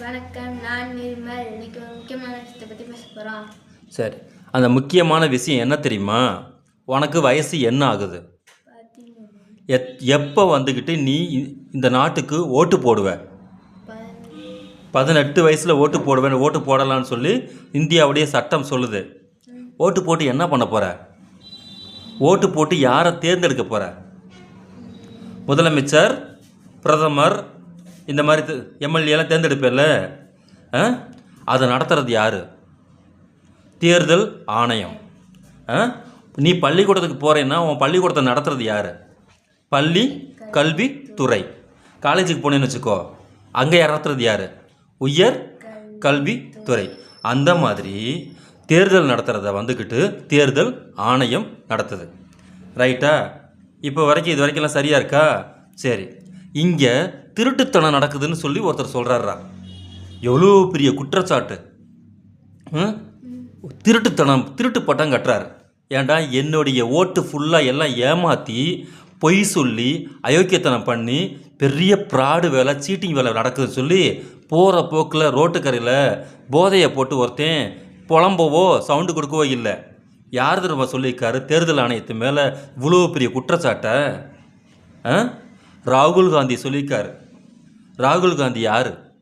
வணக்கம் நான் நிர்மல். இன்னைக்கு ஒரு முக்கியமான விஷயத்தை பற்றி பேச போகிறோம் சரி. அந்த முக்கியமான விஷயம் என்ன தெரியுமா? உனக்கு வயசு என்ன ஆகுது? எத் எப்போ வந்துக்கிட்டு நீ இந்த நாட்டுக்கு ஓட்டு போடுவ? பதினெட்டு வயசில் ஓட்டு போடுவேன் ஓட்டு போடலாம்னு சொல்லி இந்தியாவுடைய சட்டம் சொல்லுது. ஓட்டு போட்டு என்ன பண்ண போகிற ஓட்டு போட்டு யாரை தேர்ந்தெடுக்க போகிற முதலமைச்சர் பிரதமர் இந்த மாதிரி எம்எல்ஏலாம் தேர்ந்தெடுப்பில்ல ஆ? அதை நடத்துறது யார்? தேர்தல் ஆணையம். ஆ? நீ பள்ளிக்கூடத்துக்கு போகிறேன்னா உன் பள்ளிக்கூடத்தை நடத்துறது யார்? பள்ளி கல்வி துறை. காலேஜுக்கு போனேன்னு வச்சுக்கோ. அங்கே நடத்துறது யார்? உயர் கல்வி துறை. அந்த மாதிரி தேர்தல் நடத்துகிறத வந்துக்கிட்டு தேர்தல் ஆணையம் நடத்துது. ரைட்டா? இப்போ வரைக்கும் இது வரைக்கும்லாம் சரியாக இருக்கா? சரி. இங்கே திருட்டுத்தனம் நடக்குதுன்னு சொல்லி ஒருத்தர் சொல்கிறாரா எவ்வளோ பெரிய குற்றச்சாட்டு. ம்? திருட்டுத்தனம் திருட்டு பட்டம் கட்டுறாரு. ஏண்டா என்னுடைய ஓட்டு ஃபுல்லாக எல்லாம் ஏமாற்றி பொய் சொல்லி அயோக்கியத்தனம் பண்ணி பெரிய ப்ராடு வேலை சீட்டிங் வேலை நடக்குதுன்னு சொல்லி போகிற போக்கில் ரோட்டுக்கரையில் போதையை போட்டு ஒருத்தன் புலம்பவோ சவுண்டு கொடுக்கவோ இல்லை. யார் திரும்ப சொல்லியிருக்காரு? தேர்தல் ஆணையத்து மேலே இவ்வளோ பெரிய குற்றச்சாட்டை ஆ? ராகுல் காந்தி சொல்லியிருக்காரு. ராகுல் காந்தி யார்?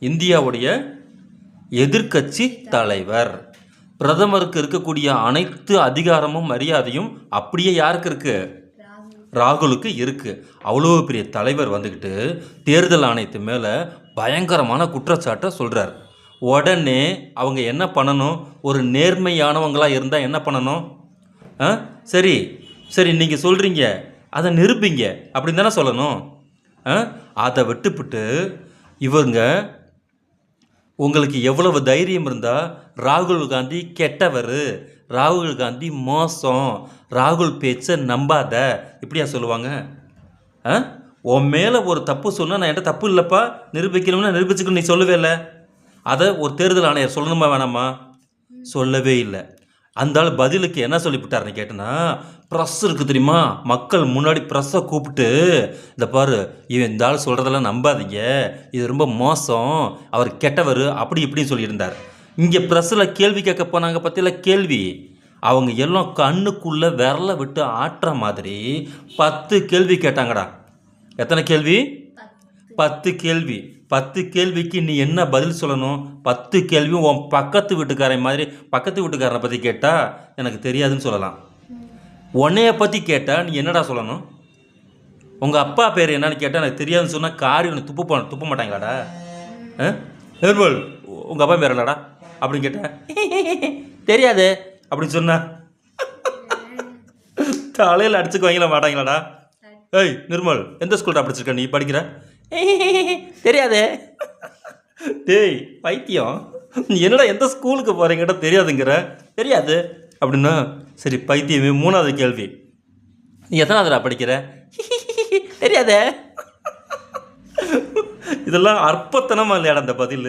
இந்தியாவுடைய எதிர்க்கட்சி தலைவர். பிரதமருக்கு இருக்கக்கூடிய அனைத்து அதிகாரமும் மரியாதையும் அப்படியே யாருக்கு இருக்கு? ராகுலுக்கு இருக்கு. அவ்வளோ பெரிய தலைவர் வந்துக்கிட்டு தேர்தல் ஆணையத்து மேலே பயங்கரமான குற்றச்சாட்டை சொல்கிறார் உடனே அவங்க என்ன பண்ணணும்? ஒரு நேர்மையானவங்களாக இருந்தால் என்ன பண்ணணும்? ஆ? சரி சரி நீங்கள் சொல்கிறீங்க அதை நிரூபிங்க அப்படின்னு தானே சொல்லணும்? ஆ? அதை விட்டுப்புட்டு இவங்க உங்களுக்கு எவ்வளவு தைரியம் இருந்தால் ராகுல் காந்தி கெட்டவர் ராகுல் காந்தி மோசம் ராகுல் பேச்சை நம்பாத. இப்படியா சொல்லுவாங்க? ஆ? உன் மேலே ஒரு தப்பு சொன்னால் நான் என்கிட்ட தப்பு இல்லைப்பா நிரூபிக்கணும்னா நிரூபிச்சுக்கணும் நீ சொல்லவே இல்லை. அதை ஒரு தேர்தல் ஆணையர் சொல்லணுமா வேணாமா? சொல்லவே இல்லை. அந்த பதிலுக்கு என்ன சொல்லிவிட்டாருன்னு கேட்டேன்னா ப்ரெஸ் இருக்குது தெரியுமா? மக்கள் முன்னாடி ப்ரெஸ்ஸை கூப்பிட்டு இந்த பாரு இவன் இந்த ஆள் சொல்கிறதெல்லாம் நம்பாதீங்க. இது ரொம்ப மோசம். அவர் கெட்டவர் அப்படி இப்படின்னு சொல்லியிருந்தார். இங்கே ப்ரெஸ்ஸில் கேள்வி கேட்க போனாங்க பற்றியில் கேள்வி. அவங்க எல்லாம் கண்ணுக்குள்ளே விரல விட்டு ஆட்டுற மாதிரி பத்து கேள்வி கேட்டாங்கடா. எத்தனை கேள்வி? பத்து. கேள்வி. பத்து கேள்விக்கு நீ என்ன பதில் சொல்லணும்? பத்து கேள்வி உன் பக்கத்து வீட்டுக்காரன் மாதிரி பக்கத்து வீட்டுக்காரனை பற்றி கேட்டால் எனக்கு தெரியாதுன்னு சொல்லலாம். உன்னைய பற்றி கேட்டால் நீ என்னடா சொல்லணும்? உங்கள் அப்பா பேர் என்னன்னு கேட்டால் எனக்கு தெரியாதுன்னு சொன்னால் காரி ஒன்று துப்பு துப்ப மாட்டாங்களாடா? ஆ? நிர்மல் உங்கள் அப்பா பேர் என்னடா? அப்படின்னு கேட்டேன் தெரியாது அப்படின்னு சொன்னா தலையில் அடிச்சுக்குவாங்களா மாட்டாங்களாடா? ஏய் நிர்மல் எந்த ஸ்கூல்டா படிச்சிருக்க நீ? படிக்கிற? தெரியாதே. டேய் பைத்தியம். நீ என்னடா எந்த ஸ்கூலுக்கு போகிறீங்கடா தெரியாதுங்கிற? தெரியாது. அப்படின்னா சரி பைத்தியமே மூணாவது கேள்வி. நீ எத்தனாவதுடா படிக்கிற? தெரியாதே. இதெல்லாம் அற்பத்தனமா இல்லையாடா அந்த பதில்?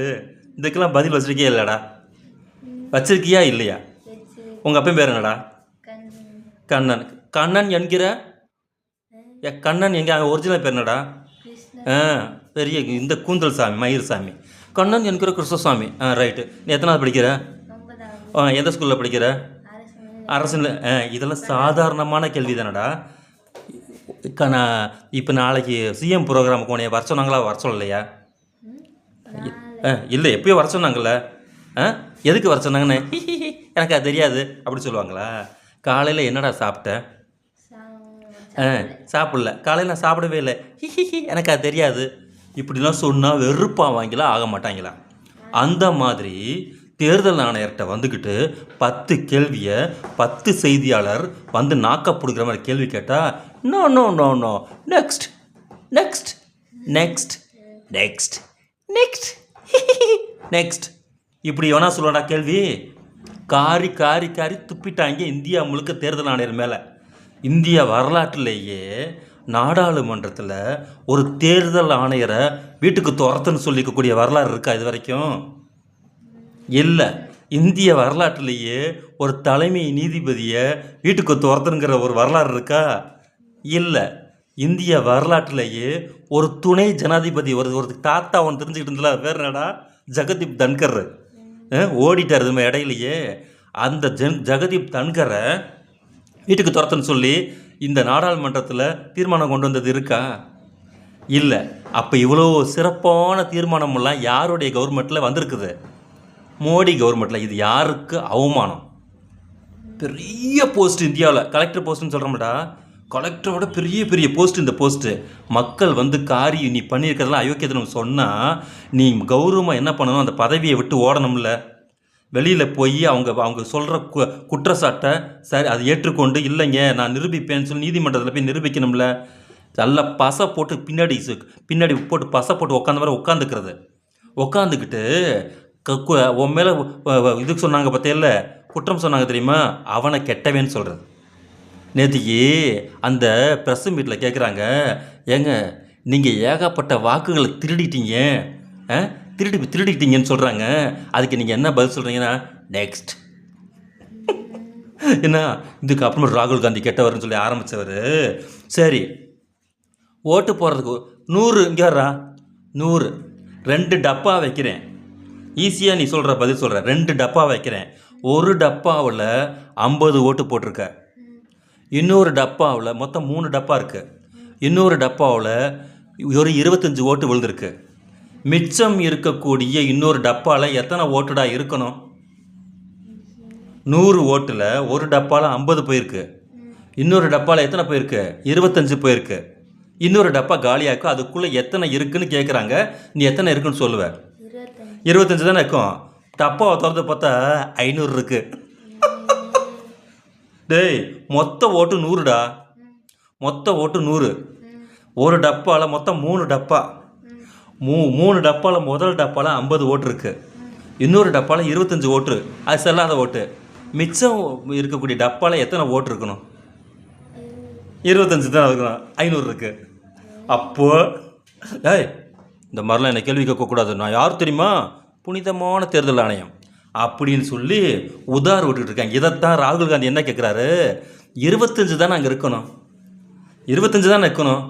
இதுக்கெல்லாம் பதில் வச்சிருக்கியா இல்லையாடா? வச்சிருக்கியா இல்லையா? உங்கள் அப்பன் பேர் என்னடா? கண்ணன். கண்ணன் என்கிற? ஏ கண்ணன் எங்கே? ஒரிஜினல் பேர் என்னடா? ஆ பெரிய இந்த கூந்தல் சாமி மயிர் சாமி. கண்ணன் என்கிற கிருஷ்ணசாமி ஆ ரைட்டு நீ எத்தனாவது படிக்கிற? ஆ எந்த ஸ்கூலில் படிக்கிற? அரசு ஆ இதெல்லாம் சாதாரணமான கேள்வி தானடா நான் இப்போ நாளைக்கு சிஎம் ப்ரோக்ராமுக்கு உனைய வர சொன்னாங்களா வர சொல்லலையா? ஆ இல்லை எப்பயோ வர சொன்னாங்கல்ல. ஆ எதுக்கு வர சொன்னாங்கன்னு? எனக்கு அது தெரியாது அப்படி சொல்லுவாங்களா? காலையில் என்னடா சாப்பிட்ட? ஆ சாப்பிடல. காலையில் நான் சாப்பிடவே இல்லை. எனக்கு அது தெரியாது. இப்படிலாம் சொன்னால் வெறுப்பாக வாங்கிலாம் ஆக மாட்டாங்களா அந்த மாதிரி தேர்தல் ஆணையர்கிட்ட வந்துக்கிட்டு பத்து கேள்வியை பத்து செய்தியாளர் வந்து நாக்கப்படுகிற மாதிரி கேள்வி கேட்டால் no no no no next next next next next next இப்படி எவனா சொல்லடா கேள்வி? காரி காரி காரி துப்பிட்டாங்க இந்தியா முழுக்க தேர்தல் ஆணையர் மேலே. இந்திய வரலாற்றிலேயே நாடாளுமன்றத்தில் ஒரு தேர்தல் ஆணையரை வீட்டுக்கு துரத்துன்னு சொல்லிக்கக்கூடிய வரலாறு இருக்கா இது வரைக்கும் இல்லை. இந்திய வரலாற்றுலேயே ஒரு தலைமை நீதிபதியை வீட்டுக்கு துரத்துனுங்கிற ஒரு வரலாறு இருக்கா? இல்லை. இந்திய வரலாற்றுலேயே ஒரு துணை ஜனாதிபதி ஒரு ஒரு தாத்தா அவன் தெரிஞ்சுக்கிட்டு இருந்தல வேறு பேர் என்னடா? ஜெகதீப் தன்கர். ஓடிட்டார் இதுமே இடையிலையே. அந்த ஜன் ஜெகதீப் தன்கரை வீட்டுக்கு துரத்துன்னு சொல்லி இந்த நாடாளுமன்றத்தில் தீர்மானம் கொண்டு வந்தது இருக்கா? இல்லை. அப்போ இவ்வளோ சிறப்பான தீர்மானமெல்லாம் யாருடைய கவர்மெண்ட்டில் வந்திருக்குது? மோடி கவர்மெண்ட்டில் இது யாருக்கு அவமானம்? பெரிய போஸ்ட் இந்தியாவில் கலெக்டர் போஸ்ட்னு சொல்கிறோம்டா கலெக்டரோட பெரிய பெரிய போஸ்ட் இந்த போஸ்ட்டு மக்கள் வந்து காரி நீ பண்ணியிருக்கிறதெல்லாம் அயோக்கியத்தனம் சொன்னால் நீ கௌரவமாக என்ன பண்ணணும்? அந்த பதவியை விட்டு ஓடணும்ல. வெளியில் போய் அவங்க அவங்க சொல்கிற கு குற்றச்சாட்டை சரி அதை ஏற்றுக்கொண்டு இல்லைங்க நான் நிரூபிப்பேன்னு சொல்லி நீதிமன்றத்தில் போய் நிரூபிக்கணும்ல. நல்லா பசை போட்டு பின்னாடி பின்னாடி போட்டு பசை போட்டு உட்காந்த மாதிரி உட்காந்துக்கிறது உட்காந்துக்கிட்டு உன் மேலே இதுக்கு சொன்னாங்க பார்த்தியல்ல குற்றம் சொன்னாங்க தெரியுமா? அவனை கெட்டவேன்னு சொல்கிறது நேத்திக்கு அந்த ப்ரெஸ் மீட்டில் கேட்குறாங்க ஏங்க நீங்கள் ஏகப்பட்ட வாக்குகளை திருடிட்டீங்க. ஆ? திருடி திருடிட்டீங்கன்னு சொல்கிறாங்க அதுக்கு நீங்கள் என்ன பதில் சொல்கிறீங்கன்னா நெக்ஸ்ட் என்ன? இதுக்கு அப்புறமா ராகுல் காந்தி கெட்டவர்னு சொல்லி ஆரம்பித்தவர் சரி ஓட்டு போடுறதுக்கு நூறு இங்கே வர்றா. நூறு. ரெண்டு டப்பா வைக்கிறேன். ஈஸியாக நீ சொல்கிற பதில் சொல்கிற ரெண்டு டப்பா வைக்கிறேன். ஒரு டப்பாவில் ஐம்பது ஓட்டு போட்டிருக்க. இன்னொரு டப்பாவில் மொத்தம் மூணு டப்பா இருக்குது இன்னொரு டப்பாவில் ஒரு இருபத்தஞ்சி ஓட்டு விழுந்திருக்கு. மிச்சம் இருக்கக்கூடிய இன்னொரு டப்பாவில் எத்தனை ஓட்டுடா இருக்கணும்? நூறு ஓட்டில் ஒரு டப்பாவில் ஐம்பது போயிருக்கு. இன்னொரு டப்பாவில் எத்தனை போயிருக்கு? இருபத்தஞ்சு போயிருக்கு. இன்னொரு டப்பா காலியாக்கும் அதுக்குள்ளே எத்தனை இருக்குன்னு கேட்குறாங்க நீ எத்தனை இருக்குன்னு சொல்லுவேன் இருபத்தஞ்சு தானே இருக்கும்? டப்பாவை திறந்து பார்த்தா ஐநூறு இருக்கு. டேய் மொத்த ஓட்டு நூறுடா. மொத்த ஓட்டு நூறு. ஒரு டப்பாவில் மொத்தம் மூணு டப்பா. மூ மூணு டப்பாவில் முதல் டப்பாவில் ஐம்பது ஓட்டு இருக்கு. இன்னொரு டப்பாவில் இருபத்தஞ்சி ஓட்டு. அது செல்லாத ஓட்டு. மிச்சம் இருக்கக்கூடிய டப்பாவில் எத்தனை ஓட்டு இருக்கணும்? இருபத்தஞ்சி தான் இருக்கணும். ஐநூறு இருக்கு. அப்போ டேய் இந்த மாதிரிலாம் என்னை கேள்வி கேட்கக்கூடாது. நான் யார் தெரியுமா? புனிதமான தேர்தல் ஆணையம். அப்படின்னு சொல்லி உதார் விட்டுட்டு இருக்காங்க இதைத்தான் ராகுல் காந்தி என்ன கேட்குறாரு? இருபத்தஞ்சு தான் அங்கே இருக்கணும். இருபத்தஞ்சு தானே இருக்கணும்.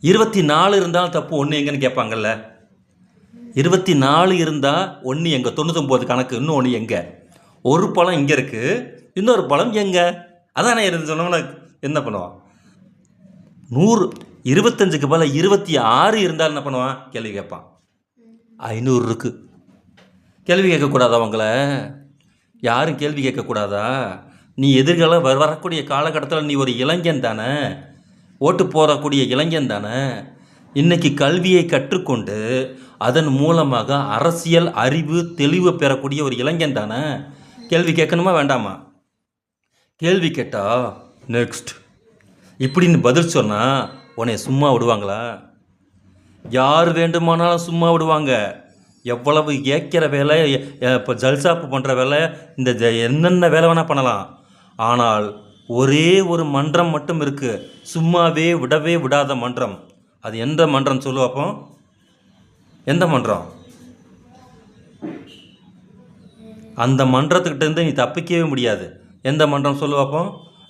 இருபத்தி நாலு இருந்தாலும் தப்பு ஒன்று எங்கன்னு கேட்பாங்கல்ல. இருபத்தி நாலு இருந்தால் ஒன்று எங்கே? தொண்ணூத்தொம்பது கணக்கு இன்னும் ஒன்று எங்கே? ஒரு பழம் இங்கே இருக்குது இன்னொரு பழம் எங்கே? அதான் நான் இருந்து சொன்னோம்னா என்ன பண்ணுவான்? நூறு இருபத்தஞ்சுக்கு பதில் இருபத்தி ஆறு இருந்தாலும் என்ன பண்ணுவான்? கேள்வி கேட்பான். ஐநூறு இருக்கு. கேள்வி கேட்கக்கூடாதா அவங்கள யாரும் கேள்வி கேட்கக்கூடாதா? நீ எதிர்கால வர வரக்கூடிய காலகட்டத்தில் நீ ஒரு இளைஞன் தானே? ஓட்டு போடக்கூடிய இளைஞன் தானே? இன்னைக்கு கல்வியை கற்றுக்கொண்டு அதன் மூலமாக அரசியல் அறிவு தெளிவு பெறக்கூடிய ஒரு இளைஞன் தானே? கேள்வி கேட்கணுமா வேண்டாமா? கேள்வி கேட்டா நெக்ஸ்ட் இப்படின்னு பதில் சொன்னால் உன்னை சும்மா விடுவாங்களா? யார் வேண்டுமானாலும் சும்மா விடுவாங்க. எவ்வளவு ஏக்கிற வேலை இப்போ ஜல்சாப்பு பண்ணுற வேலை இந்த என்னென்ன வேலை வேணால் பண்ணலாம். ஆனால் ஒரே ஒரு மன்றம் மட்டும் இருக்குது சும்மாவே விடவே விடாத மன்றம். அது எந்த மன்றம் சொல்லுவாப்போ எந்த மன்றம்? அந்த மன்றத்துக்கிட்டேருந்து நீ தப்பிக்கவே முடியாது. எந்த மன்றம் சொல்லுவாப்போ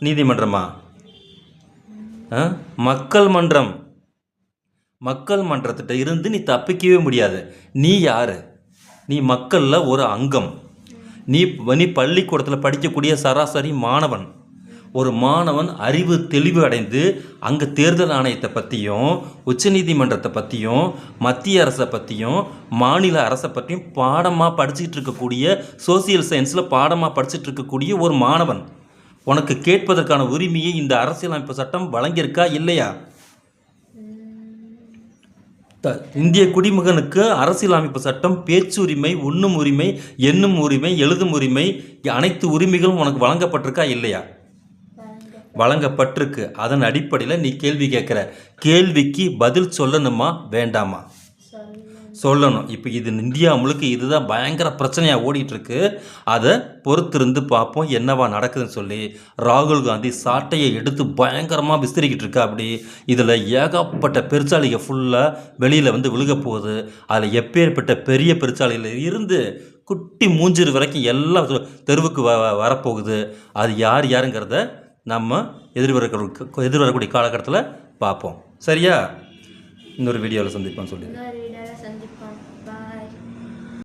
நீதிமன்றமா? மக்கள் மன்றம். மக்கள் மன்றத்திட்ட இருந்து நீ தப்பிக்கவே முடியாது. நீ யார்? நீ மக்களில் ஒரு அங்கம். நீ நீ பள்ளிக்கூடத்தில் படிக்கக்கூடிய சராசரி மாணவன். ஒரு மாணவன் அறிவு தெளிவு அடைந்து அங்கே தேர்தல் ஆணையத்தை பற்றியும் உச்சநீதிமன்றத்தை பற்றியும் மத்திய அரசை பற்றியும் மாநில அரசை பற்றியும் பாடமாக படிச்சுட்டு இருக்கக்கூடிய சோசியல் சயின்ஸில் பாடமாக படிச்சுட்டு இருக்கக்கூடிய ஒரு மாணவன். உனக்கு கேட்பதற்கான உரிமையை இந்த அரசியலமைப்பு சட்டம் வழங்கியிருக்கா இல்லையா? த- இந்திய குடிமகனுக்கு அரசியலமைப்பு சட்டம் பேச்சு உரிமை உண்ணும் உரிமை எண்ணும் உரிமை எழுதும் உரிமை அனைத்து உரிமைகளும் உனக்கு வழங்கப்பட்டிருக்கா இல்லையா? வழங்கப்பட்டிருக்கு. அதன் அடிப்படையில் நீ கேள்வி கேட்குற. கேள்விக்கு பதில் சொல்லணுமா வேண்டாமா? சொல்லணும். இப்போ இது இந்தியா முழுக்க இதுதான் பயங்கர பிரச்சனையாக ஓடிட்டுருக்கு. அதை பொறுத்திருந்து பார்ப்போம் என்னவா நடக்குதுன்னு சொல்லி ராகுல் காந்தி சாட்டையை எடுத்து பயங்கரமாக விஸ்தரிக்கிட்டு இருக்கா அப்படி. இதில் ஏகப்பட்ட பெருச்சாளிக ஃபுல்லாக வெளியில் வந்து விழுக போகுது. அதில் எப்பேற்பட்ட பெரிய பெருச்சாலையில் இருந்து குட்டி மூஞ்சிறு வரைக்கும் எல்லாம் தெருவுக்கு வ வ- வரப்போகுது. அது யார் யாருங்கிறத நம்ம எதிர்வரக்கூடிய எதிர்வரக்கூடிய காலகட்டத்தில் பார்ப்போம் சரியா? இன்னொரு வீடியோவில் சந்திப்போம். சொல்லி